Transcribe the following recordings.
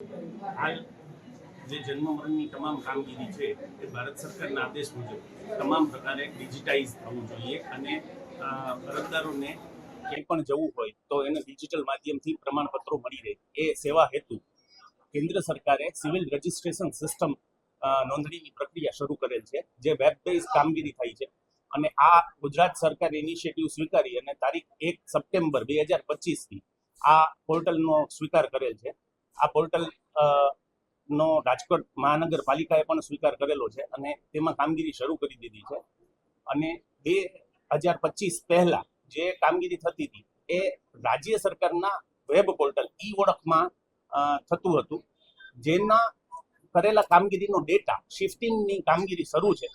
જે જન્મ મરણની તમામ કામગીરી છે એ ભારત સરકારના આદેશ મુજબ તમામ પ્રકારે ડિજિટાઇઝ થવું જોઈએ અને અરજદારોને ક્યાંય પણ જવું હોય તો એને ડિજિટલ માધ્યમથી પ્રમાણપત્રો મળી રહે. એ સેવા હેતુ કેન્દ્ર સરકારે સિવિલ રજિસ્ટ્રેશન સિસ્ટમ નોંધણીની પ્રક્રિયા શરૂ કરેલ છે, જે વેબ બેઝ કામગીરી થઈ છે. અને આ ગુજરાત સરકારે ઇનિશિયેટિવ સ્વીકારી અને તારીખ એક સપ્ટેમ્બર બે હજાર પચીસથી આ પોર્ટલનો સ્વીકાર કરેલ છે. આ પોર્ટલ નો રાજકોટ મહાનગરપાલિકાએ પણ સ્વીકાર કરેલો છે અને તેમાં કામગીરી શરૂ કરી દીધી છે. અને બે હજાર પચીસ પહેલા જે કામગીરી થતી હતી એ રાજ્ય સરકારના વેબ પોર્ટલ ઈ ઓળખમાં થતું હતું. જેના કરેલા કામગીરીનો ડેટા, શિફ્ટિંગની કામગીરી શરૂ છે.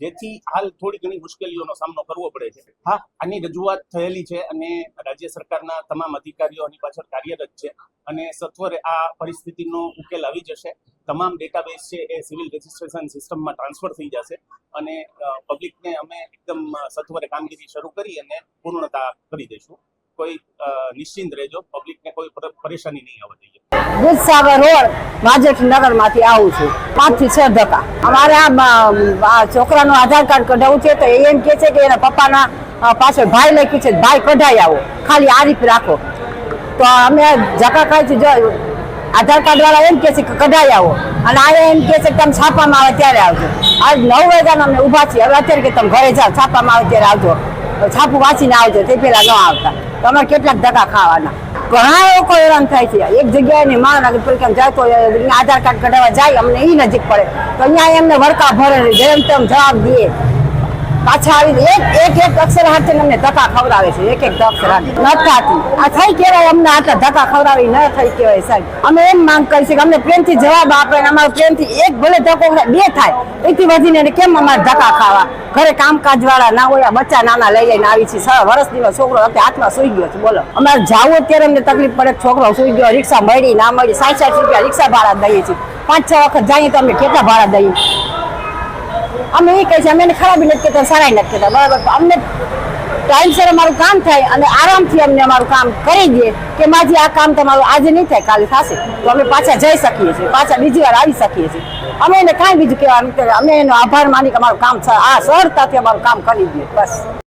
જેથી હાલ થોડી ઘણી મુશ્કેલીઓનો સામનો કરવો પડે છે. હા. આની રજૂઆત થયેલી છે અને રાજ્ય સરકારના તમામ અધિકારીઓ આની પાછળ કાર્યરત છે અને સત્વરે આ પરિસ્થિતિનો ઉકેલ આવી જશે. તમામ ડેટાબેઝ છે એ સિવિલ રજિસ્ટ્રેશન સિસ્ટમમાં ટ્રાન્સફર થઈ જશે અને પબ્લિકને અમે એકદમ સત્વરે કામગીરી શરૂ કરી અને પૂર્ણતા કરી દઈશું. કોઈ નિશ્ચિંત રહેજો. પબ્લિકને કોઈ પર- પરેશાની નહીં આવવા દઈએ. દૂધસાગર રોડ માજેઠ નગરમાંથી આવું છું. પાંચથી છ ધક્કા. અમારે આ આ છોકરાનું આધાર કાર્ડ કઢાવવું છે તો એમ કે છે કે એના પપ્પાના પાછળ ભાઈ લખ્યું છે, ભાઈ, કઢાઈ આવો. ખાલી આ રીત રાખો. તો અમે ધક્કા ખાય છે, જો, આધાર કાર્ડ વાળા એમ કે છે કે કઢાઈ આવો. અને આ એમ કે છે કે તમે છાપામાં આવે ત્યારે આવજો. આજ નવ વાગ્યાના અમે ઊભા છીએ. હવે અત્યારે કે તમે ઘરે જાઓ, છાપામાં આવે ત્યારે આવજો. છાપું વાંચીને આવજો, તે પેલા ન આવતા. તો અમારે કેટલાક ધક્કા ખાવાના? ઘણા લોકો હેરાન થાય છે. એક જગ્યાએ ને મહાનગરપાલિકા જાય તો અહીંયા આધાર કાર્ડ કઢાવવા જાય, અમને એ નજીક પડે. તો અહીંયા એમને વરકા ભરે જેમ તેમ જવાબ દે. પાછા આવી એક એક એક અક્ષર હાથે અમને ધક્કા ખવડાવે છે. એક એક અક્ષર હાથે ન થતી. આ થઈ કેવાય અમને આટલા ધક્કા ખવડાવી, ન થઈ કેવાય સાહેબ. અમે એમ માંગ કરી છે કે અમને પ્રેમથી જવાબ આપે અને અમારો પ્રેમથી એક ભલે ધક્કો બે થાય. એથી વધીને કેમ અમારે ધક્કા ખાવા? ઘરે કામકાજ વાળા ના હોય બચ્ચા નાના લઈ આવીને આવી છે. છ વર્ષની છોકરો અત્યારે હાથમાં સુઈ ગયો છે. બોલો. અમારે જાવું અત્યારે અમને તકલીફ પડે છોકરો સુઈ ગયો, રિક્ષા મળી, ના મળી. સાઠ સાઠ રૂપિયા રિક્ષા ભાડા દઈએ છીએ. પાંચ છ વખત જઈએ તો અમે કેટલા ભાડા દઈએ? અમે એ કહે છે, અમે ખરાબી નથી કહેતા સારા નથી કહેતા, બરાબર? અમને ટાઈમસર અમારું કામ થાય અને આરામથી અમને અમારું કામ કરી દે કે માજી આ કામ તમારું આજે નહીં થાય, કાલે થશે. તો અમે પાછા જઈ શકીએ છીએ, પાછા બીજી વાર આવી શકીએ છીએ. અમે એને કાંઈ બીજું કહેવાનું. અમે એનો આભાર માની કે અમારું કામ આ સરળતાથી અમારું કામ કરી દઈએ બસ.